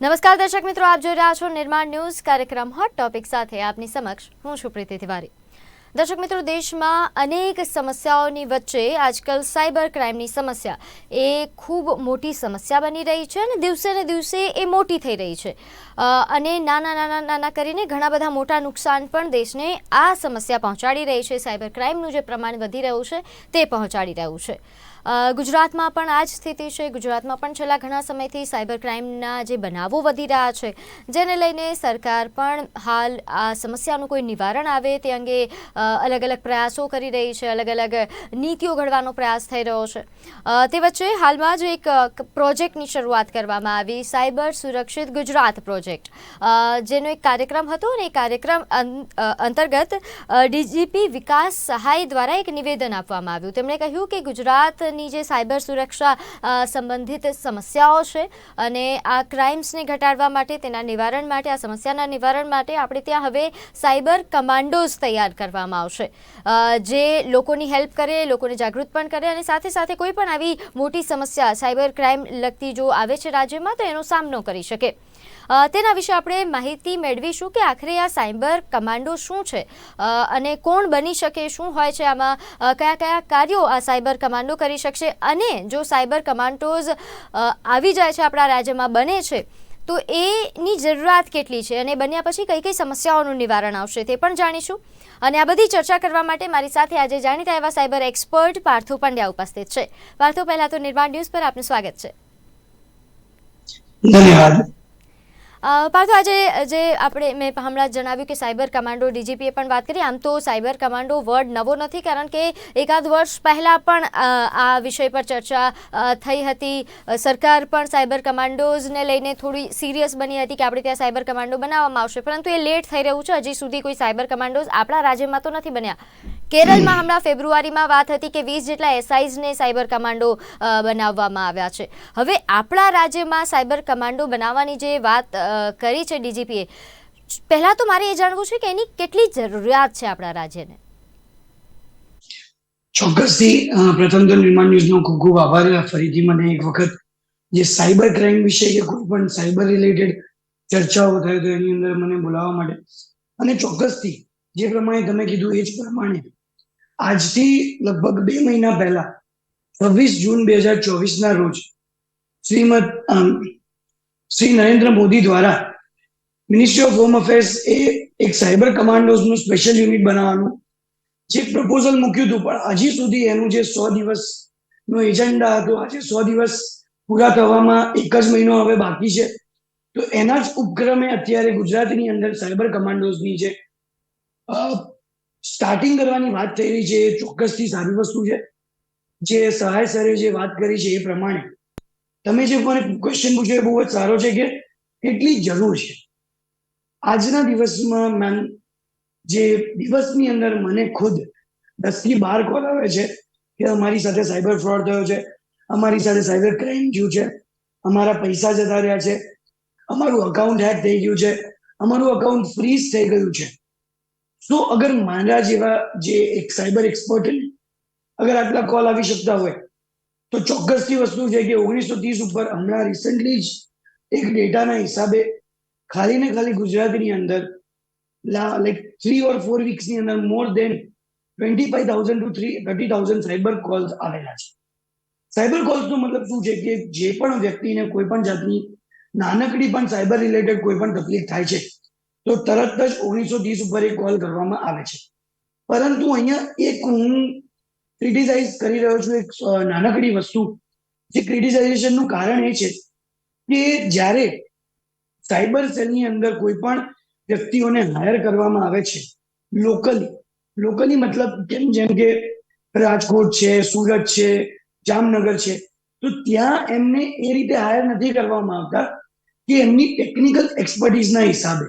નમસ્કાર દર્શક મિત્રો, આપ જોઈ રહ્યા છો નિર્માણ ન્યૂઝ કાર્યક્રમ હોટ ટોપિક સાથે આપની સમક્ષ. હું છું પ્રીતિ તિવારી. દર્શક મિત્રો, દેશમાં અનેક સમસ્યાઓની વચ્ચે આજકાલ સાયબર ક્રાઇમની સમસ્યા એ ખૂબ મોટી સમસ્યા બની રહી છે અને દિવસે ને દિવસે એ મોટી થઈ રહી છે. અને નાના નાના નાના કરીને ઘણા બધા મોટા નુકસાન પણ દેશને આ સમસ્યા પહોંચાડી રહી છે. સાયબર ક્રાઇમનું જે પ્રમાણ વધી રહ્યું છે, તે પહોંચાડી રહ્યું છે. ગુજરાતમાં પણ આ જ સ્થિતિ છે. ગુજરાતમાં પણ છેલ્લા ઘણા સમયથી સાયબર ક્રાઇમના જે બનાવો વધી રહ્યા છે, જેને લઈને સરકાર પણ હાલ આ સમસ્યાનું કોઈ નિવારણ આવે તે અંગે અલગ અલગ પ્રયાસો કરી રહી છે. અલગ અલગ નીતિઓ ઘડવાનો પ્રયાસ થઈ રહ્યો છે. તે વચ્ચે હાલમાં જ એક પ્રોજેક્ટની શરૂઆત કરવામાં આવી, સાયબર સુરક્ષિત ગુજરાત પ્રોજેક્ટ. જેનો એક કાર્યક્રમ હતો અને એ કાર્યક્રમ અંતર્ગત ડીજીપી વિકાસ સહાય દ્વારા એક નિવેદન આપવામાં આવ્યું. તેમણે કહ્યું કે ગુજરાતની જે સાયબર સુરક્ષા સંબંધિત સમસ્યાઓ છે અને આ ક્રાઇમ્સને ઘટાડવા માટે, તેના નિવારણ માટે, આ સમસ્યાના નિવારણ માટે આપણે ત્યાં હવે સાયબર કમાન્ડોઝ તૈયાર કરવામાં આવશે. જે લોકોની હેલ્પ કરે, લોકોને જાગૃત પણ કરે અને સાથે સાથે કોઈ પણ આવી મોટી સમસ્યા, સાયબર ક્રાઇમ લગતી જો આવે છે રાજ્યમાં, તો એનો સામનો કરી શકે. તેના વિશે આપણે માહિતી મેળવીશું કે આખરે આ સાયબર કમાન્ડો શું છે અને કોણ બની શકે, શું હોય છે આમાં કયા કયા કાર્યો આ સાયબર કમાન્ડો કરી શકશે, અને જો સાયબર કમાન્ડોઝ આવી જાય છે આપણા રાજ્યમાં, બને છે, તો એની જરૂરિયાત કેટલી છે, અને બન્યા પછી કઈ કઈ સમસ્યાઓનું નિવારણ આવશે તે પણ જાણીશું. અને આ બધી ચર્ચા કરવા માટે મારી સાથે આજે જાણીતા એવા સાયબર એક્સપર્ટ પાર્થો પંડ્યા ઉપસ્થિત છે. પાર્થો, પહેલા તો નિર્માણ ન્યૂઝ પર આપનું સ્વાગત છે. ધન્યવાદ. પાર્થો, આજે, જે આપણે મેં હમણાં જણાવ્યું કે સાયબર કમાન્ડો ડીજીપીએ પણ વાત કરી, આમ તો સાયબર કમાન્ડો વર્ડ નવો નથી, કારણ કે એકાદ વર્ષ પહેલાં પણ આ વિષય પર ચર્ચા થઈ હતી. સરકાર પણ સાયબર કમાન્ડોઝને લઈને થોડી સિરિયસ બની હતી કે આપણે ત્યાં સાયબર કમાન્ડો બનાવવામાં આવશે. પરંતુ એ લેટ થઈ રહ્યું છે. હજી સુધી કોઈ સાયબર કમાન્ડોઝ આપણા રાજ્યમાં તો નથી બન્યા. કેરળમાં હમણાં ફેબ્રુઆરીમાં વાત હતી કે વીસ જેટલા એસઆઈઝને સાયબર કમાન્ડો બનાવવામાં આવ્યા છે. હવે આપણા રાજ્યમાં સાયબર કમાન્ડો બનાવવાની જે વાત કરી છે ડીજીપીએ. પહેલાં તો મારે એ જાણવું છે કે એની કેટલી જરૂરિયાત છે આપણા રાજ્યને? ચોક્કસથી પ્રથમ તો નિર્માણ ન્યૂઝનો ખૂબ ખૂબ આભાર. ફરીથી મને એક વખત જે સાયબર ક્રાઇમ વિશે કે કોઈ પણ સાયબર રિલેટેડ ચર્ચાઓ થાય તો એની અંદર મને બોલાવવા માટે. અને ચોક્કસથી, જે પ્રમાણે તમે કીધું એ જ પ્રમાણે, આજથી લગભગ બે મહિના પહેલા, છવ્વીસ જૂન બે હજાર ચોવીસના રોજ, શ્રીમદ શ્રી નરેન્દ્ર મોદી દ્વારા મિનિસ્ટ્રી ઓફ હોમ અફેર્સ એ એક સાયબર કમાન્ડોઝનું સ્પેશિયલ યુનિટ બનાવવાનું, જે પ્રપોઝલ મૂક્યું હતું. પણ હજી સુધી એનું જે સો દિવસ નો એજન્ડા હતો, આજે સો દિવસ પૂરા થવામાં એક જ મહિનો હવે બાકી છે. તો એના જ ઉપક્રમે અત્યારે ગુજરાતની અંદર સાયબર કમાન્ડોઝની જે સ્ટાર્ટિંગ કરવાની વાત થઈ રહી છે, એ ચોક્કસથી સારી વસ્તુ છે. જે સહાય સરે જે વાત કરી છે એ પ્રમાણે તમે જે મને ક્વેશ્ચન પૂછ્યો એ બહુ જ સારો છે કે કેટલી જરૂર છે. આજના દિવસમાં મેમ જે દિવસની અંદર મને ખુદ દસથી બાર કોલ આવે છે કે અમારી સાથે સાયબર ફ્રોડ થયો છે, અમારી સાથે સાયબર ક્રાઇમ થયું છે, અમારા પૈસા જતા રહ્યા છે, અમારું અકાઉન્ટ હેક થઈ ગયું છે, અમારું અકાઉન્ટ ફ્રીઝ થઈ ગયું છે. તો અગર મારા જેવા જે એક સાયબર એક્સપર્ટ અગર આટલા કોલ આવી શકતા હોય તો ચોક્કસથી વસ્તુ છે કે ઓગણીસો ત્રીસ ઉપર હમણાં રિસન્ટલી જ એક ડેટાના હિસાબે ખાલી ને ખાલી ગુજરાતની અંદર લાઈક થ્રી ઓર ફોર વીક્સની અંદર more than twenty five thousand to three thirty thousand cyber calls આવેલા છે. સાયબર કોલ્સનો મતલબ શું છે કે જે પણ વ્યક્તિને કોઈ પણ જાતની નાનકડી પણ સાયબર રિલેટેડ કોઈ પણ તકલીફ થાય છે, તો તરત જ ઓગણીસો ત્રીસ ઉપર એક કોલ કરવામાં આવે છે. પરંતુ અહીંયા એક હું ક્રિટિસાઇઝ કરી રહ્યો છું એક નાનકડી વસ્તુ. જે ક્રિટિસાઇઝેશનનું કારણ એ છે કે જ્યારે સાયબર સેલની અંદર કોઈ પણ વ્યક્તિઓને હાયર કરવામાં આવે છે લોકલી લોકલી મતલબ કેમ? જેમ કે રાજકોટ છે, સુરત છે, જામનગર છે, તો ત્યાં એમને એ રીતે હાયર નથી કરવામાં આવતા કે એમની ટેકનિકલ એક્સપર્ટીઝના હિસાબે.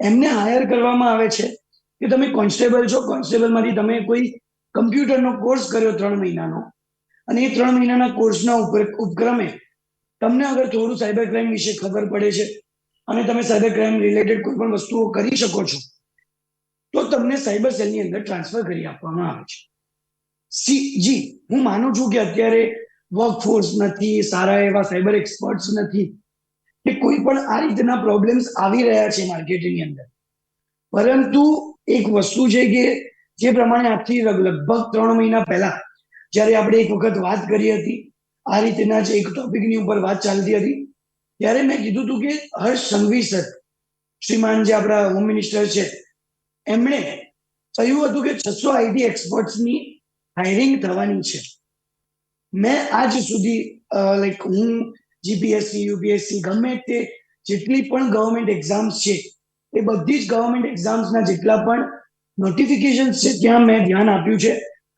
એમને હાયર કરવામાં આવે છે કે તમે કોન્સ્ટેબલ છો કોન્સ્ટેબલમાંથી તમે કોઈ કમ્પ્યુટરનો કોર્સ કર્યો ત્રણ મહિનાનો. અને એ ત્રણ મહિનાના કોર્સના ઉપર ઉપક્રમે તમને અગર થોડું સાયબર ક્રાઇમ વિશે ખબર પડે છે અને તમે સાયબર ક્રાઇમ રિલેટેડ કોઈ પણ વસ્તુઓ કરી શકો છો, તો તમને સાયબર સેલની અંદર ટ્રાન્સફર કરી આપવામાં આવે છે. સી, જી, હું માનું છું કે અત્યારે વર્કફોર્સ નથી, સારા એવા સાયબર એક્સપર્ટ્સ નથી, કે કોઈ પણ આ રીતના પ્રોબ્લેમ્સ આવી રહ્યા છે માર્કેટની અંદર. પરંતુ એક વસ્તુ છે કે જે પ્રમાણે આજથી લગભગ ત્રણ મહિના પહેલા જ્યારે આપણે એક વખત વાત કરી હતી, આ રીતના જ એક ટોપિકની ઉપર વાત ચાલતી હતી, ત્યારે મેં કીધું હતું કે હર્ષ સંઘવી સર શ્રીમાન જે આપણા હોમ મિનિસ્ટર છે, એમણે કહ્યું હતું કે છસો આઈટી એક્સપર્ટ્સની હાયરિંગ થવાની છે. મેં આજ સુધી લાઈક હું જીપીએસસી યુપીએસસી ગમે તે જેટલી પણ ગવર્મેન્ટ એક્ઝામ્સ છે, એ બધી જ ગવર્મેન્ટ એક્ઝામ્સના જેટલા પણ નોટિફિકેશન છે, ત્યાં મેં ધ્યાન આપ્યું છે.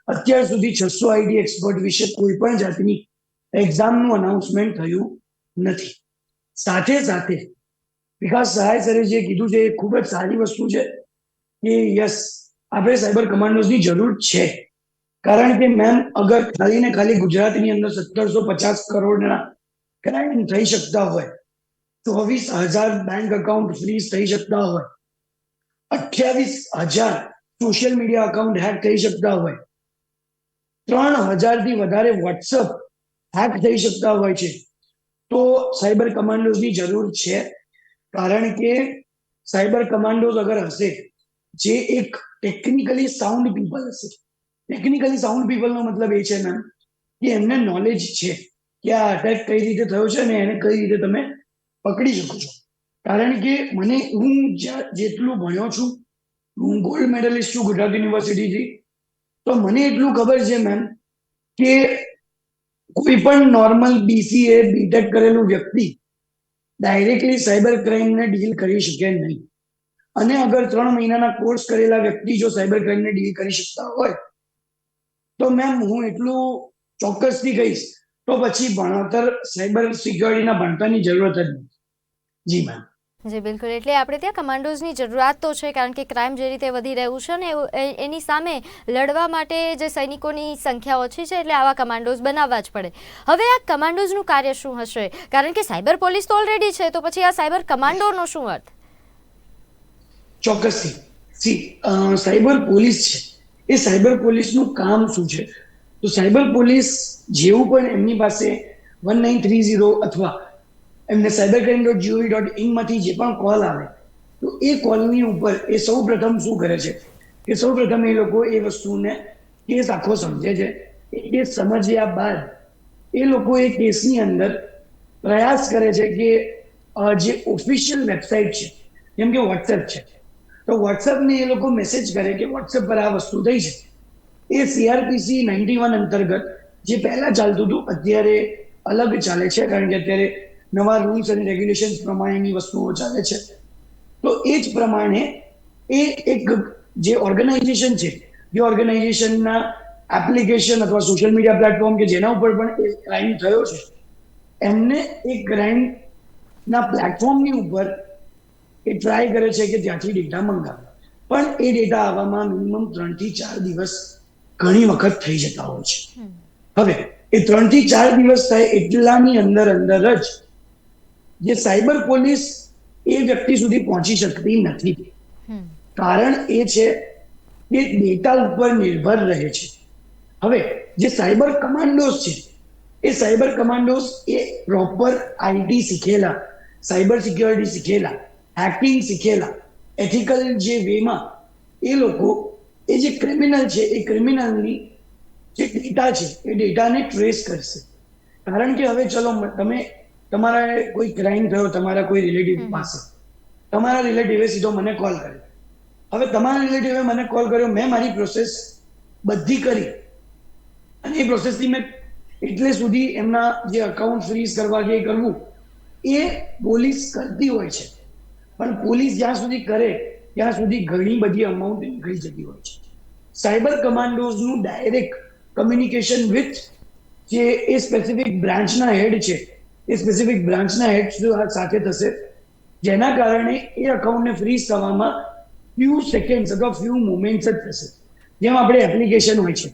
અત્યાર સુધી છસો આઈટી એક્સપર્ટ વિશે કોઈ પણ જાતની એક્ઝામનું અનાઉન્સમેન્ટ થયું નથી. સાથે સાથે વિકાસ સહાય સરે જે કીધું છે, એ ખૂબ જ સારી વસ્તુ છે કે યસ, આપણે સાયબર કમાન્ડોઝની જરૂર છે. કારણ કે મેમ, અગર ખાલી ને ખાલી ગુજરાતની અંદર સત્તરસો પચાસ કરોડના ક્રાઇમ થઈ શકતા હોય, ચોવીસ હજાર બેંક અકાઉન્ટ ફ્રીઝ થઈ શકતા હોય અઠ્યાવીસ હજાર સોશિયલ મીડિયા અકાઉન્ટ હેક થઈ શકતા હોય. ત્રણ હજારથી વધારે વોટ્સઅપ હેક થઈ શકતા હોય છે. તો સાયબર કમાન્ડોઝની જરૂર છે. કારણ કે સાયબર કમાન્ડોઝ અગર હશે, જે એક ટેકનિકલી સાઉન્ડ પીપલ હશે. ટેકનિકલી સાઉન્ડ પીપલનો મતલબ એ છે મેમ કે એમને નોલેજ છે કે આ અટેક કઈ રીતે થયો છે અને એને કઈ રીતે તમે પકડી શકો છો. કારણ કે મને હું જેટલું ભણ્યો છું, હું ગોલ્ડ મેડલિસ્ટ છું ગુજરાત યુનિવર્સિટીથી તો મને એટલું ખબર છે મેમ કે કોઈ પણ નોર્મલ બીસીએ બીટેક કરેલું વ્યક્તિ ડાયરેક્ટલી સાયબર ક્રાઇમને ડીલ કરી શકે નહીં. અને અગર ત્રણ મહિનાના કોર્સ કરેલા વ્યક્તિ જો સાયબર ક્રાઇમને ડીલ કરી શકતા હોય, તો મેમ હું એટલું ચોક્કસથી કહીશ, તો પછી ભણતર સાયબર સિક્યોરિટીના ભણતરની જરૂરત જ નથી. જી મેમ જી, બિલકુલ. એટલે આપણે ત્યાં કમાન્ડોઝની જરૂરિયાત તો છે, કારણ કે ક્રાઇમ જે રીતે વધી રહ્યું છે ને એની સામે લડવા માટે જે સૈનિકોની સંખ્યા ઓછી છે, એટલે આવા કમાન્ડોઝ બનાવવા જ પડે. હવે આ કમાન્ડોઝનું કાર્ય શું હશે? કારણ કે સાયબર પોલીસ તો ઓલરેડી છે, તો પછી આ સાયબર કમાન્ડોનો શું અર્થ? ચોક્કસથી. સી સાયબર પોલીસ છે, એ સાયબર પોલીસનું કામ શું છે? તો સાયબર પોલીસ જેવું પણ એમની પાસે વન નાઇન થ્રી ઝીરો અથવા એમને cyber crime dot GOV dot ઇનમાંથી જે પણ કોલ આવે તો એ કોલની ઉપર એ સૌ પ્રથમ શું કરે છે? કે સૌ પ્રથમ એ લોકો એ વસ્તુને કેસ આખો સમજે છે. એ કેસ સમજ્યા બાદ એ લોકો એ કેસની અંદર પ્રયાસ કરે છે કે અ, જે ઓફિશિયલ વેબસાઇટ છે જેમ કે વોટ્સએપ છે તો વોટ્સએપને એ લોકો મેસેજ કરે કે વોટ્સએપ પર આ વસ્તુ થઈ છે. એ સીઆરપીસી નાઇન્ટી વન અંતર્ગત જે પહેલા ચાલતું હતું અત્યારે અલગ ચાલે છે કારણ કે અત્યારે નવા રૂલ્સ અને રેગ્યુલેશન્સ પ્રમાણેની વસ્તુઓ ચાલે છે. તો એ જ પ્રમાણે એ એક જે ઓર્ગેનાઇઝેશન છે જે ઓર્ગેનાઇઝેશનના એપ્લિકેશન અથવા સોશિયલ મીડિયા પ્લેટફોર્મ કે જેના ઉપર પણ એ ક્રાઇમ થયો છે એમને એ ક્રાઇમના પ્લેટફોર્મની ઉપર એ ટ્રાય કરે છે કે ત્યાંથી ડેટા મંગાવે. પણ એ ડેટા આવવામાં મિનિમમ ત્રણથી ચાર દિવસ ઘણી વખત થઈ જતા હોય છે. હવે એ ત્રણથી ચાર દિવસ થાય એટલાની અંદર અંદર જ જે સાયબર પોલીસ એ વ્યક્તિ સુધી પહોંચી શકતી નથી. કારણ એ છે કે ડેટા ઉપર નિર્ભર રહે છે. હવે જે સાયબર કમાન્ડોસ છે એ સાયબર કમાન્ડોસ એ પ્રોપર આઈટી શીખેલા સાયબર સિક્યોરિટી શીખેલા હેકિંગ શીખેલા એથિકલ જે વેમાં એ લોકો એ જે ક્રિમિનલ છે એ ક્રિમિનલની જે ડેટા છે એ ડેટાને ટ્રેસ કરશે. કારણ કે હવે ચલો તમે તમારા કોઈ ક્રાઇમ થયો તમારા કોઈ રિલેટિવ પાસે? તમારા રિલેટિવે સીધો મને કોલ કર્યો. હવે તમારા રિલેટિવે મને કોલ કર્યો મેં મારી પ્રોસેસ બધી કરી. અને એ પ્રોસેસથી મેં એટલે સુધી એમના જે અકાઉન્ટ ફ્રીઝ કરવા કે એ કરવું એ પોલીસ કરતી હોય છે. પણ પોલીસ જ્યાં સુધી કરે ત્યાં સુધી ઘણી બધી અમાઉન્ટ નીકળી જતી હોય છે. સાયબર કમાન્ડોઝનું ડાયરેક્ટ કમ્યુનિકેશન વિથ જે એ સ્પેસિફિક બ્રાન્ચના હેડ છે એ સ્પેસિફિક બ્રાન્ચના હેડ સાથે થશે, જેના કારણે એ અકાઉન્ટને ફ્રીઝ થવામાં ફ્યુ સેકન્ડ્સ અથવા ફ્યુ મોમેન્ટ્સ જ થશે. જેમ આપણે એપ્લિકેશન હોય છે,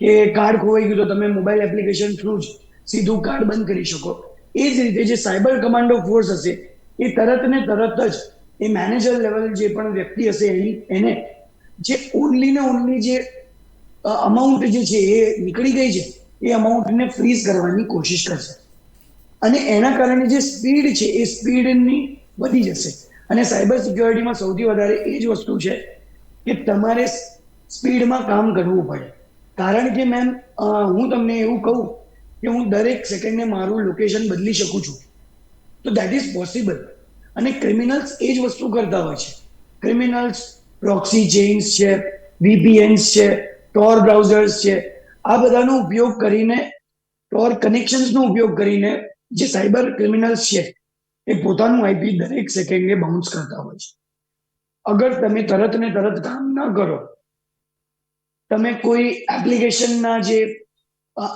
કે કાર્ડ ખોવાઈ ગયું તો તમે મોબાઈલ એપ્લિકેશન થ્રુ જ સીધું કાર્ડ બંધ કરી શકો. એ જ રીતે જે સાયબર કમાન્ડો ફોર્સ હશે, એ તરત ને તરત જ એ મેનેજર લેવલ જે પણ વ્યક્તિ હશે એની, એને જે ઓનલી ને ઓનલી જે અમાઉન્ટ જે છે એ નીકળી ગઈ છે, એ અમાઉન્ટને ફ્રીઝ કરવાની કોશિશ કરશે. અને એના કારણે જે સ્પીડ છે, એ સ્પીડની વધી જશે. અને સાયબર સિક્યોરિટીમાં સૌથી વધારે એ જ વસ્તુ છે કે તમારે સ્પીડમાં કામ કરવું પડે. કારણ કે મેમ હું તમને એવું કહું કે હું દરેક સેકન્ડે મારું લોકેશન બદલી શકું છું. તો દેટ ઇઝ પોસિબલ અને ક્રિમિનલ્સ એ જ વસ્તુ કરતા હોય છે. ક્રિમિનલ્સ પ્રોક્સી ચેઇન્સ છે વીપીએન્સ છે ટોર બ્રાઉઝર્સ છે. આ બધાનો ઉપયોગ કરીને ટોર કનેક્શન્સનો ઉપયોગ કરીને જે સાયબર ક્રિમિનલ્સ છે, એ પોતાનું આઈપી દરેક સેકન્ડે બાઉન્સ કરતા હોય છે. અગર તમે તરત ને તરત કામ ના કરો, તમે કોઈ એપ્લિકેશનના જે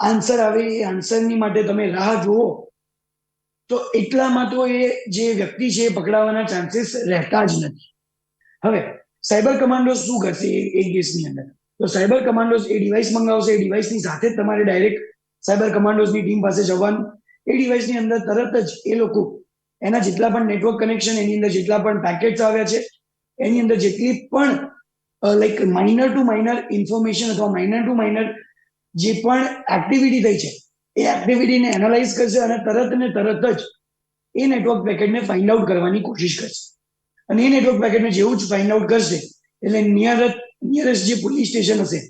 આન્સર આવે, એ આન્સરની માટે તમે રાહ જુઓ, તો એટલામાં તો એ જે વ્યક્તિ છે એ પકડાવાના ચાન્સીસ રહેતા જ નથી. હવે, સાયબર કમાન્ડોસ શું કરશે એ કેસની અંદર? તો સાયબર કમાન્ડોસ એ ડિવાઇસ મંગાવશે, એ ડિવાઇસની સાથે તમારે ડાયરેક્ટ સાયબર કમાન્ડોસની ટીમ પાસે જવાનું એ ડિવાઇસની અંદર તરત જ એ લોકો એના જેટલા પણ નેટવર્ક કનેક્શન એની અંદર જેટલા પણ પેકેટ્સ આવ્યા છે, એની અંદર જેટલી પણ like minor to minor information અથવા માઇનર ટુ માઇનર જે પણ એક્ટિવિટી થઈ છે, એ એક્ટિવિટીને એનાલાઇઝ કરશે અને તરત ને તરત જ એ નેટવર્ક પેકેટને ફાઇન્ડ આઉટ કરવાની કોશિશ કરશે. અને એ નેટવર્ક પેકેટને જેવું જ ફાઇન્ડ આઉટ કરશે, એટલે નિયર નિયરેસ્ટ જે પોલીસ સ્ટેશન હશે,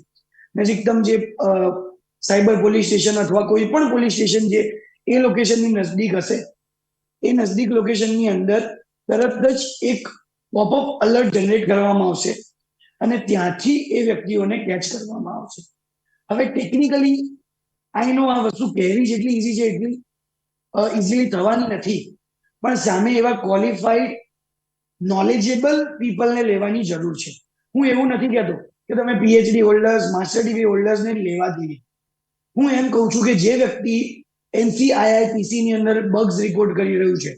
નજીકતમ જે સાયબર પોલીસ સ્ટેશન અથવા કોઈ પણ પોલીસ સ્ટેશન જે એ લોકેશનની નજદીક હશે. એ નજદીક લોકેશનની અંદર તરત જ એક પોપઅપ અલર્ટ જનરેટ કરવામાં આવશે અને ત્યાંથી એ વ્યક્તિઓને કેચ કરવામાં આવશે. હવે ટેકનિકલી આઈ નો આ વસ્તુ કહેવી જેટલી ઈઝી છે, એટલી ઇઝીલી થવાની નથી. પણ સામે એવા ક્વોલિફાઈડ નોલેજેબલ પીપલને લેવાની જરૂર છે. હું એવું નથી કહેતો કે તમે પીએચડી હોલ્ડર્સ માસ્ટર ડિગ્રી હોલ્ડર્સને લેવા દઈએ હું એમ કહું છું કે જે વ્યક્તિ એનસીઆઈઆઈપીસી ની અંદર બગ્સ રિપોર્ટ કરી રહ્યું છે.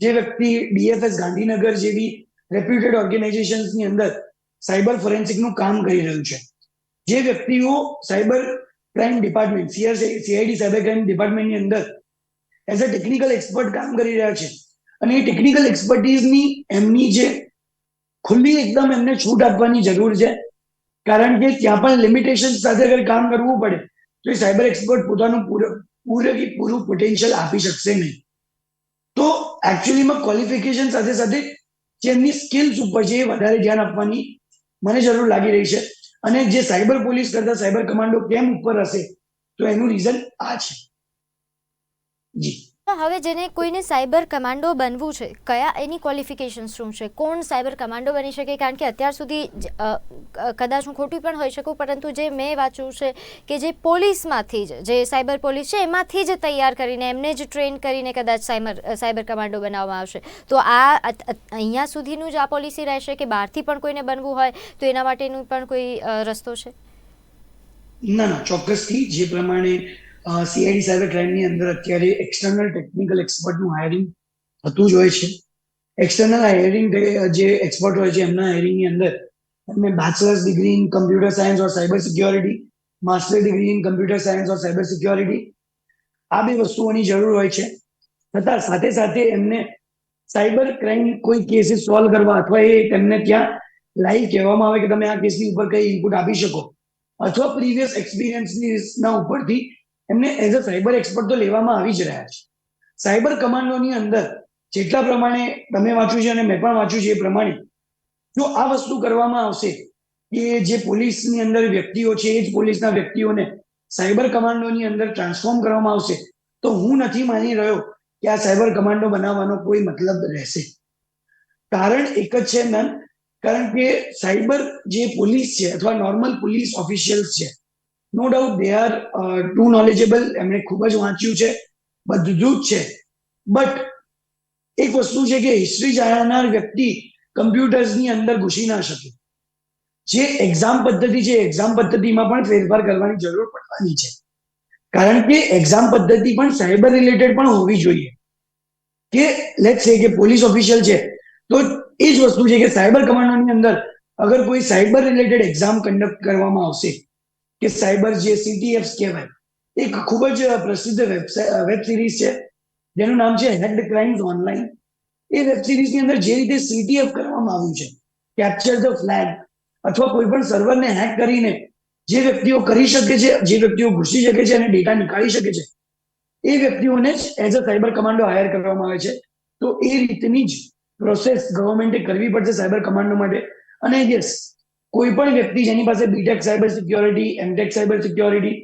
જે વ્યક્તિ ડીએફએસ ગાંધીનગર જેવી રેપ્યુટેડ ઓર્ગેનાઇઝેશન્સની અંદર સાયબર ફોરેન્સિકનું કામ કરી રહ્યું છે. જે વ્યક્તિઓ cyber crime department CID cyber crime ડિપાર્ટમેન્ટની અંદર એઝ અ ટેકનિકલ એક્સપર્ટ કામ કરી રહ્યા છે. અને એ ટેકનિકલ એક્સપર્ટીઝની એમની જે ખુલ્લી એકદમ એમને છૂટ આપવાની જરૂર છે. કારણ કે ત્યાં પણ લિમિટેશન સાથે અગર કામ કરવું પડે તો એ સાયબર એક્સપર્ટ પોતાનું પૂરું પૂરું પોટેન્શિયલ આપી શકશે નહીં. તો એકચ્યુઅલીમાં ક્વોલિફિકેશન સાથે સાથે જે એમની સ્કિલ્સ ઉપર છે એ વધારે ધ્યાન આપવાની મને જરૂર લાગી રહી છે. અને જે સાયબર પોલીસ કરતા સાયબર કમાન્ડો કેમ ઉપર હશે, તો એનું રીઝન આ છે. જી. હવે જેને કોઈને સાયબર કમાન્ડો બનવું છે, કયા એની ક્વોલિફિકેશન શું છે, કોણ સાયબર કમાન્ડો બની શકે? કારણ કે અત્યાર સુધી કદાચ હું ખોટી પણ હોઈ શકું, પરંતુ જે મેં વાંચ્યું છે કે જે પોલીસમાંથી જ, જે સાયબર પોલીસ છે, એમાંથી જ તૈયાર કરીને, એમને જ ટ્રેન કરીને કદાચ સાયબર સાયબર કમાન્ડો બનાવવામાં આવશે. તો આ અહીંયા સુધીનું જ આ પોલિસી રહેશે કે બહારથી પણ કોઈને બનવું હોય, તો એના માટેનું પણ કોઈ રસ્તો છે? ના, ચોક્કસથી જે પ્રમાણે સીઆઈડી સાયબર ક્રાઇમની અંદર અત્યારે એક્સટર્નલ ટેકનિકલ એક્સપર્ટનું હાયરિંગ થતું જ હોય છે. એક્સટર્નલ હાયરિંગ જે એક્સપર્ટ હોય છે, એમના હાયરિંગની અંદર એમને bachelors degree in computer science or cyber security master degree in computer science or cyber security આ બે વસ્તુઓની જરૂર હોય છે. તથા સાથે સાથે એમને સાયબર ક્રાઇમ કોઈ કેસીસ સોલ્વ કરવા અથવા એ તેમને ત્યાં લાઈવ કહેવામાં આવે કે તમે આ કેસની ઉપર કઈ ઇનપુટ આપી શકો. અથવા પ્રીવિયસ એક્સપિરિયન્સની ઉપરથી એમને એઝ અ સાયબર એક્સપર્ટ તો લેવામાં આવી જ રહ્યા છે. સાયબર કમાન્ડોની અંદર જેટલા પ્રમાણે તમે વાંચ્યું છે અને મેં પણ વાંચ્યું છે એ પ્રમાણે, જો આ વસ્તુ કરવામાં આવશે કે જે પોલીસની અંદર વ્યક્તિઓ છે, એ જ પોલીસના વ્યક્તિઓને સાયબર કમાન્ડોની અંદર ટ્રાન્સફોર્મ કરવામાં આવશે, તો હું નથી માની રહ્યો કે આ સાયબર કમાન્ડો બનાવવાનો કોઈ મતલબ રહેશે. કારણ એક જ છે મેમ, કારણ કે સાયબર જે પોલીસ છે અથવા નોર્મલ પોલીસ ઓફિશિયલ્સ છે no doubt they are too knowledgeable એમણે ખૂબ જ વાંચ્યું છે. બધું જ છે. બટ એક વસ્તુ છે કે હિસ્ટ્રી જાણનાર વ્યક્તિ કમ્પ્યુટર્સની અંદર ઘૂસી ના શકે. જે એક્ઝામ પદ્ધતિ છે એક્ઝામ પદ્ધતિમાં પણ ફેરફાર કરવાની જરૂર પડવાની છે. કારણ કે એક્ઝામ પદ્ધતિ પણ સાયબર રિલેટેડ પણ હોવી જોઈએ. કે લેટ સે કે પોલીસ ઓફિશિયલ છે, તો એ જ વસ્તુ છે કે સાયબર કમાન્ડોની અંદર અગર કોઈ સાયબર રિલેટેડ એક્ઝામ કન્ડક્ટ કરવામાં આવશે કે સાયબર જે સીટીએફ કહેવાય એક ખૂબ જ પ્રસિદ્ધ વેબ સિરીઝ છે. જેનું નામ છે હેડ ક્રાઇમ્સ ઓનલાઈન એ વેબ સિરીઝની અંદર જે રીતે સીટીએફ કરવામાં આવ્યું છે, કેપ્ચર ધ ફ્લેગ અથવા કોઈ પણ સર્વરને હેક કરીને જે વ્યક્તિઓ કરી શકે છે, જે વ્યક્તિઓ ઘૂસી શકે છે અને ડેટા નીકાળી શકે છે, એ વ્યક્તિઓને જ as a cyber commando hire કરવામાં આવે છે. તો એ રીતની જ પ્રોસેસ ગવર્મેન્ટે કરવી પડશે સાયબર કમાન્ડો માટે. અને યસ કોઈ પણ વ્યક્તિ જેની પાસે BTech cyber security MTech cyber security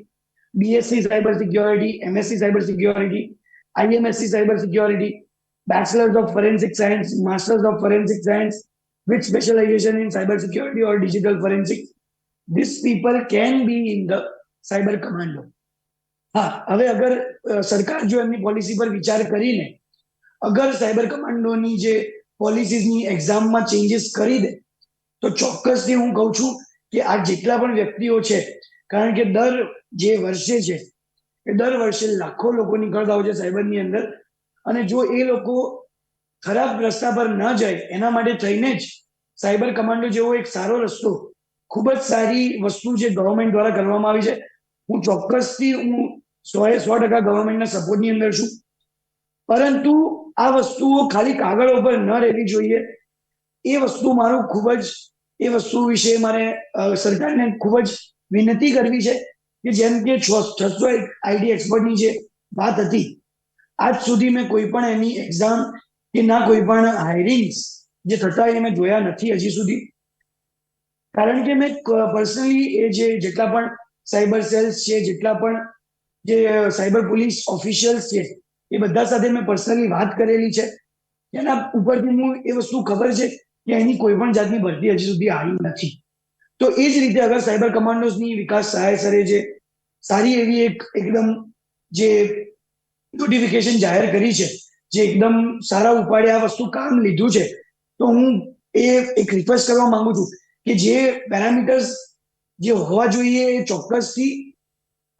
BSc cyber security MSc cyber security IMSc cyber security bachelors of forensic science masters of forensic science with specialization in cyber security or digital forensics these people can be in the cyber commando. હા, હવે અગર સરકાર જો એમની policy પર વિચાર કરીને, અગર સાયબર કમાન્ડોની જે પોલિસીઝની એક્ઝામમાં ચેન્જીસ કરી દે તો ચોક્કસથી હું કહું છું કે આ જેટલા પણ વ્યક્તિઓ છે, કારણ કે દર જે વર્ષે છે, એ દર વર્ષે લાખો લોકો નીકળતા હોય છે સાયબરની અંદર. અને જો એ લોકો ખરાબ રસ્તા પર ન જાય, એના માટે થઈને જ સાયબર કમાન્ડો જેવો એક સારો રસ્તો ખૂબ જ સારી વસ્તુ છે ગવર્મેન્ટ દ્વારા કરવામાં આવી છે. હું ચોક્કસથી હું સો એ સો ટકા ગવર્મેન્ટના સપોર્ટની અંદર છું. પરંતુ આ વસ્તુઓ ખાલી કાગળ ઉપર ન રહેવી જોઈએ. એ વસ્તુ મારું ખૂબ જ એ વસ્તુ વિશે મારે સરકારને ખૂબ જ વિનંતી કરવી છે કે જેમ કે છસો આઈટી એક્સપર્ટની જે વાત હતી, આજ સુધી મેં કોઈ પણ એની એક્ઝામ કે ના કોઈ પણ હાયરિંગ્સ જે થતા એ મેં જોયા નથી હજી સુધી. કારણ કે મેં પર્સનલી એ જે જેટલા પણ સાયબર સેલ્સ છે, જેટલા પણ જે સાયબર પોલીસ ઓફિશિયલ્સ છે, એ બધા સાથે મેં પર્સનલી વાત કરેલી છે. એના ઉપરથી હું એ વસ્તુ ખબર છે કે એની કોઈ પણ જાતની ભરતી હજી સુધી આવી નથી. તો એ જ રીતે અગર સાયબર કમાન્ડોઝની વિકાસ સહાય સરે છે, સારી એવી એક એકદમ જે નોટિફિકેશન જાહેર કરી છે, જે એકદમ સારા ઉપાડે આ વસ્તુ કામ લીધું છે, તો હું એ એક રિક્વેસ્ટ કરવા માંગુ છું કે જે પેરામીટર્સ જે હોવા જોઈએ એ ચોક્કસથી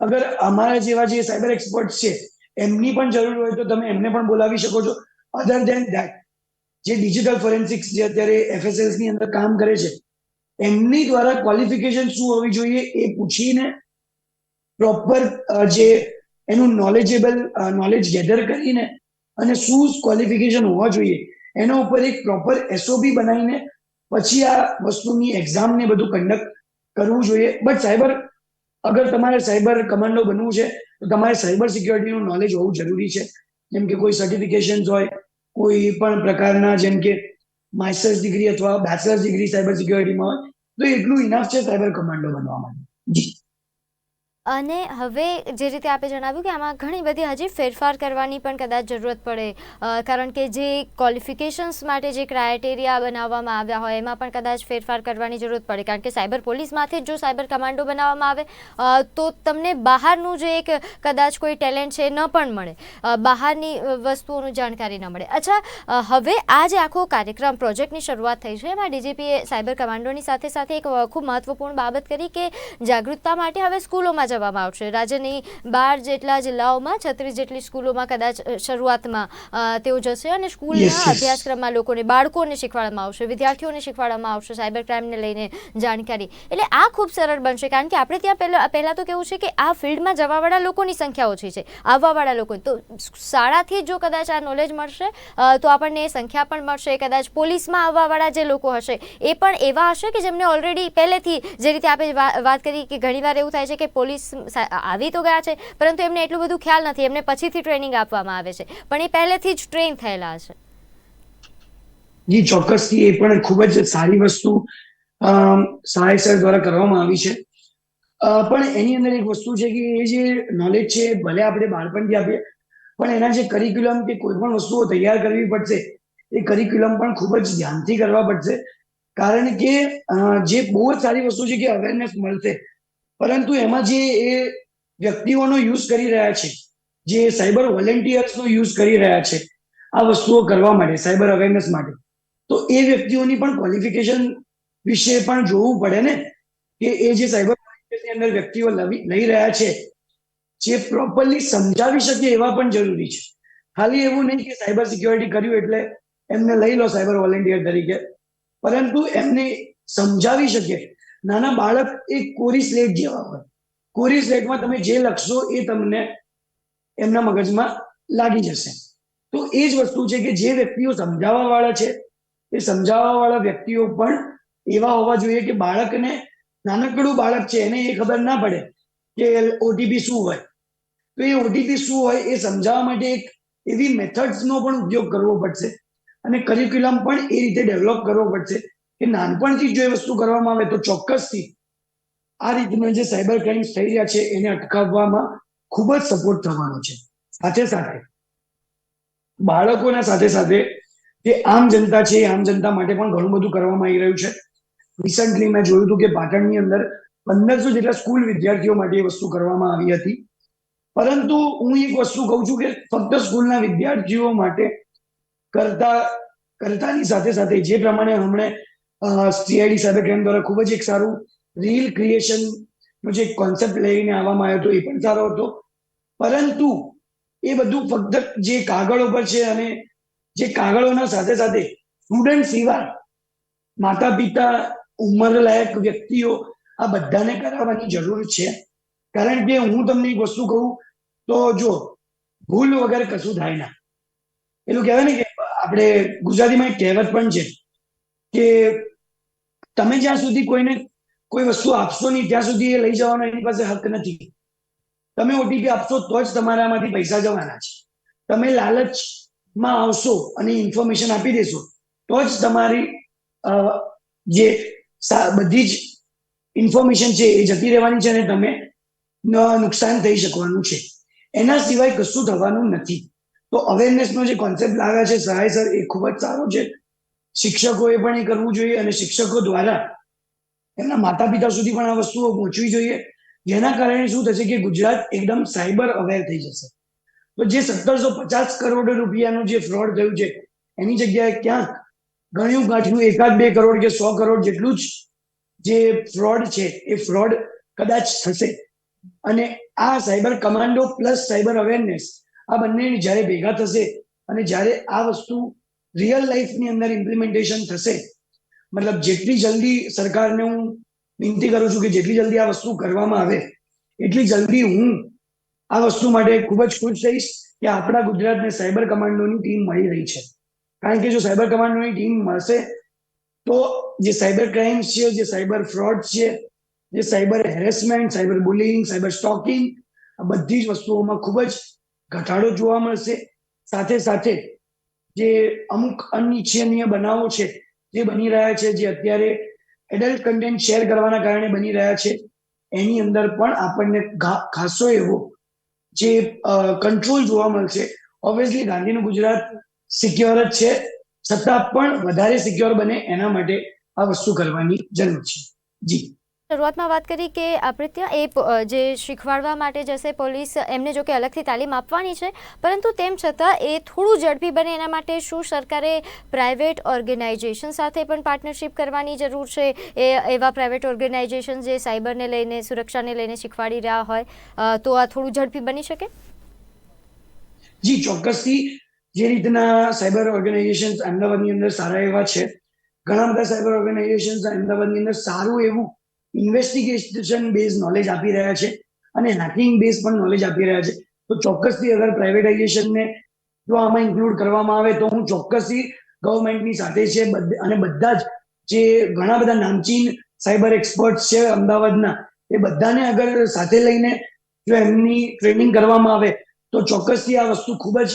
અગર અમારા જેવા જે સાયબર એક્સપર્ટ છે, એમની પણ જરૂર હોય તો તમે એમને પણ બોલાવી શકો છો. અધર ધેન ધેટ જે ડિજિટલ ફોરેન્સિક્સ જે અત્યારે એફએસએસની અંદર કામ કરે છે, એમની દ્વારા ક્વોલિફિકેશન શું હોવી જોઈએ એ પૂછીને પ્રોપર જે એનું નોલેજેબલ નોલેજ ગેધર કરીને અને શું ક્વોલિફિકેશન હોવા જોઈએ, એના ઉપર એક પ્રોપર એસઓબી બનાવીને પછી આ વસ્તુની એક્ઝામ ને બધું કન્ડક્ટ કરવું જોઈએ. બટ સાયબર અગર તમારે સાયબર કમાન્ડો બનવું છે, તો તમારે સાયબર સિક્યોરિટીનું નોલેજ હોવું જરૂરી છે. જેમ કે કોઈ સર્ટિફિકેશન હોય કોઈ પણ પ્રકારના જેમ કે માસ્ટર્સ ડિગ્રી અથવા બેચલર્સ ડિગ્રી સાયબર સિક્યોરિટીમાં હોય, તો એટલું ઇનાફ છે સાયબર કમાન્ડો બનવા માટે. જી. અને હવે જે રીતે આપે જણાવ્યું કે આમાં ઘણી બધી હજી ફેરફાર કરવાની પણ કદાચ જરૂરત પડે. કારણ કે જે ક્વોલિફિકેશન્સ માટે જે ક્રાઇટેરિયા બનાવવામાં આવ્યા હોય, એમાં પણ કદાચ ફેરફાર કરવાની જરૂરત પડે. કારણ કે સાયબર પોલીસમાંથી જો સાયબર કમાન્ડો બનાવવામાં આવે તો તમને બહારનું જે એક કદાચ કોઈ ટેલેન્ટ છે ન પણ મળે. બહારની વસ્તુઓનું જાણકારી ન મળે. અચ્છા હવે આ જે આખો કાર્યક્રમ પ્રોજેક્ટની શરૂઆત થઈ છે, એમાં ડીજીપીએ સાયબર કમાન્ડોની સાથે સાથે એક ખૂબ મહત્વપૂર્ણ બાબત કરી કે જાગૃતતા માટે હવે સ્કૂલોમાં જવામાં આવશે. રાજ્યની બાર જેટલા જિલ્લાઓમાં છત્રીસ જેટલી સ્કૂલોમાં કદાચ શરૂઆતમાં તેઓ જશે અને સ્કૂલના. અભ્યાસક્રમમાં લોકોને બાળકોને શીખવાડવામાં આવશે વિદ્યાર્થીઓને શીખવાડવામાં આવશે સાયબર ક્રાઇમને લઈને જાણકારી. એટલે આ ખૂબ સરળ બનશે કારણ કે આપણે ત્યાં પહેલા પહેલાં તો કેવું છે કે આ ફિલ્ડમાં જવાવાળા લોકોની સંખ્યા ઓછી છે આવવાવાળા લોકો તો શાળાથી જ જો કદાચ આ નોલેજ મળશે તો આપણને એ સંખ્યા પણ મળશે કદાચ પોલીસમાં આવવાવાળા જે લોકો હશે એ પણ એવા હશે કે જેમને ઓલરેડી પહેલેથી જે રીતે આપણે વાત કરી કે ઘણીવાર એવું થાય છે કે પોલીસ આવી તો ગયા છે, પરંતુ એમને એટલું બધું ખ્યાલ નથી. એમને પછીથી ટ્રેનિંગ આપવામાં આવે છે. પણ એ પહેલેથી જ ટ્રેન થયેલા છે. જી, ચોક્કસથી એ પણ ખૂબ જ સારી વસ્તુ સહાય સર દ્વારા કરવામાં આવી છે. પણ એની અંદર એક વસ્તુ છે કે એ જે નોલેજ છે, ભલે આપણે બાળપણથી આપીએ, પણ એના જે કરિક્યુલમ કે કોઈ પણ વસ્તુઓ તૈયાર કરવી પડશે, એ કરિક્યુલમ પણ ખૂબ જ ધ્યાનથી કરવા પડશે. કારણ કે જે બહુ જ સારી વસ્તુ છે કે અવેરનેસ મળશે પરંતુ એમાં જે એ વ્યક્તિઓનો યુઝ કરી રહ્યા છે, જે સાયબર વોલેન્ટિયર્સનો યુઝ કરી રહ્યા છે, આ વસ્તુઓ કરવા માટે, સાયબર અવેરનેસ માટે, તો એ વ્યક્તિઓની પણ ક્વોલિફિકેશન વિશે પણ જોવું પડે ને? કે એ જે સાયબર અંદર વ્યક્તિઓ લઈ રહ્યા છે, જે પ્રોપરલી સમજાવી શકે એવા પણ જરૂરી છે. ખાલી એવું નહીં કે સાયબર સિક્યોરિટી કર્યું એટલે એમને લઈ લો સાયબર વોલેન્ટિયર તરીકે, પરંતુ એમને સમજાવી શકે. નાના બાળક એ કોરી સ્લેટ જેવા હોય. કોરી સ્લેટમાં તમે જે લખશો એ તમને એમના મગજમાં લાગી જશે. તો એ જ વસ્તુ છે કે જે વ્યક્તિઓ સમજાવવા વાળા છે, એ સમજાવવા વાળા વ્યક્તિઓ પણ એવા હોવા જોઈએ કે બાળકને નાનકડું બાળક છે, એને એ ખબર ના પડે કે ઓટીપી શું હોય. તો એ ઓટીપી શું હોય એ સમજાવવા માટે એક એવી મેથડ્સનો પણ ઉપયોગ કરવો પડશે અને કરિક્યુલમ પણ એ રીતે ડેવલપ કરવો પડશે કે નાનપણથી જો એ વસ્તુ કરવામાં આવે તો ચોક્કસથી આ રીતના જે સાયબર ક્રાઇમ્સ થઈ રહ્યા છે, એને અટકાવવામાં ખૂબ જ સપોર્ટ થવાનો છે. સાથે સાથે બાળકોના સાથે સાથે જે આમ જનતા છે આમ જનતા માટે પણ ઘણું બધું કરવામાં આવી રહ્યું છે. રિસન્ટલી મેં જોયું હતું કે પાટણની અંદર પંદરસો જેટલા સ્કૂલ વિદ્યાર્થીઓ માટે એ વસ્તુ કરવામાં આવી હતી. પરંતુ હું એક વસ્તુ કહું છું કે ફક્ત સ્કૂલના વિદ્યાર્થીઓ માટે કરતા, કરતાની સાથે સાથે જે પ્રમાણે હમણે સીઆઈડી સાયબર ક્રાઇમ દ્વારા ખૂબ જ એક સારું રીલ ક્રિએશન નો જે કોન્સેપ્ટ લઈને આવવામાં આવ્યો હતો, એ પણ સારો હતો. પરંતુ એ બધું ફક્ત જે કાગળો પર છે અને જે કાગળોના સાથે સાથે સ્ટુડન્ટ સિવાય માતા પિતા ઉંમરલાયક વ્યક્તિઓ આ બધાને કરાવવાની જરૂર છે. કારણ કે હું તમને એક વસ્તુ કહું, તો જો ભૂલ વગર કશું થાય ના. એટલું કહેવાય ને કે આપણે ગુજરાતીમાં એક કહેવત પણ છે કે તમે જ્યાં સુધી કોઈને કોઈ વસ્તુ આપશો નહીં, ત્યાં સુધી એ લઈ જવાનો એની પાસે હક નથી. તમે ઓટીપી આપશો તો જ તમારામાંથી પૈસા જવાના છે. તમે લાલચમાં આવશો અને ઇન્ફોર્મેશન આપી દેશો તો જ તમારી જે બધી જ ઇન્ફોર્મેશન છે એ જતી રહેવાની છે અને તમે નુકસાન થઈ શકવાનું છે. એના સિવાય કશું થવાનું નથી. તો અવેરનેસનો જે કોન્સેપ્ટ લાવ્યા છે, સહાય સર, એ ખૂબ જ સારો છે. શિક્ષકોએ પણ એ કરવું જોઈએ અને શિક્ષકો દ્વારા એમના માતા પિતા સુધી પણ આ વસ્તુઓ પહોંચવી જોઈએ. જેના કારણે શું થશે કે ગુજરાત એકદમ સાયબર અવેર થઈ જશે. તો જે સત્તરસો પચાસ કરોડ રૂપિયાનું જે ફ્રોડ થયું છે, એની જગ્યાએ ક્યાંક ગણ્યું ગાંઠ્યું એકાદ બે કરોડ કે સો કરોડ જેટલું જ જે ફ્રોડ છે, એ ફ્રોડ કદાચ થશે. અને આ cyber commando plus cyber awareness આ બંને જ્યારે ભેગા થશે અને જ્યારે આ વસ્તુ રિયલ લાઈફની અંદર ઇમ્પ્લિમેન્ટેશન થશે. મતલબ જેટલી જલ્દી સરકારને હું વિનંતી કરું છું કે જેટલી જલ્દી આ વસ્તુ કરવામાં આવે, એટલી જલ્દી હું આ વસ્તુ માટે ખૂબ જ ખુશ થઈશ કે આપણા ગુજરાતને સાયબર કમાન્ડોની ટીમ મળી રહી છે. કારણ કે જો સાયબર કમાન્ડોની ટીમ મળશે, તો જે સાયબર ક્રાઇમ્સ છે, જે સાયબર ફ્રોડ છે, જે cyber harassment, cyber bullying, cyber stalking, આ બધી જ વસ્તુઓમાં ખૂબ જ ઘટાડો જોવા મળશે. સાથે સાથે જે અમુક અનિચ્છનીય બનાવો છે, જે બની રહ્યા છે, જે અત્યારે એડલ્ટ કન્ટેન્ટ શેર કરવાના કારણે બની રહ્યા છે, એની અંદર પણ આપણને ખાસો એવો જે કંટ્રોલ જોવા મળશે. ઓબ્વિયસલી ગાંધીનું ગુજરાત સિક્યોર જ છે, છતાં પણ વધારે સિક્યોર બને એના માટે આ વસ્તુ કરવાની જરૂર છે. જી. શરૂઆતમાં વાત કરી કે આપણે ત્યાં એ જે શીખવાડવા માટે જશે પોલીસ, એમને જો કે અલગથી તાલીમ આપવાની છે, પરંતુ તેમ છતાં એ થોડું ઝડપી બને એના માટે શું સરકારે પ્રાઇવેટ ઓર્ગેનાઇઝેશન સાથે પણ પાર્ટનરશિપ કરવાની જરૂર છે? એ, એવા પ્રાઇવેટ ઓર્ગેનાઇઝેશન જે સાયબરને લઈને, સુરક્ષાને લઈને શીખવાડી રહ્યા હોય તો આ થોડું ઝડપી બની શકે? જી, ચોક્કસથી જે રીતના સાયબર ઓર્ગેનાઇઝેશન અમદાવાદની અંદર સારા એવા છે. ઘણા બધા સાયબર ઓર્ગેનાઇઝેશન અમદાવાદની અંદર સારું એવું ઇન્વેસ્ટિગેશન બેઝ નોલેજ આપી રહ્યા છે અને હેકિંગ બેઝ પણ નોલેજ આપી રહ્યા છે. તો ચોક્કસથી અગર પ્રાઇવેટાઇઝેશનને જો આમાં ઇન્ક્લુડ કરવામાં આવે તો હું ચોક્કસથી ગવર્મેન્ટની સાથે છે અને બધા જ જે ઘણા બધા નામચીન સાયબર એક્સપર્ટ છે અમદાવાદના, એ બધાને અગર સાથે લઈને જો એમની ટ્રેનિંગ કરવામાં આવે તો ચોક્કસથી આ વસ્તુ ખૂબ જ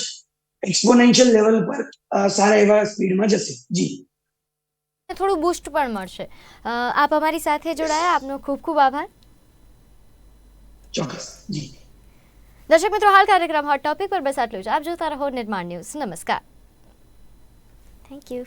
એક્સપોનેન્શિયલ લેવલ પર સારા એવા સ્પીડમાં જશે. જી. થોડું બુસ્ટ પણ મળશે. આપ અમારી સાથે જોડાયા. આપનો ખૂબ ખૂબ આભાર. ચોક્કસ. જી. દર્શક મિત્રો હાલ કાર્યક્રમ હોટ ટોપિક પર બસ આટલું જ. આપ જોતા રહો નિર્માણ ન્યૂઝ. નમસ્કાર. Thank you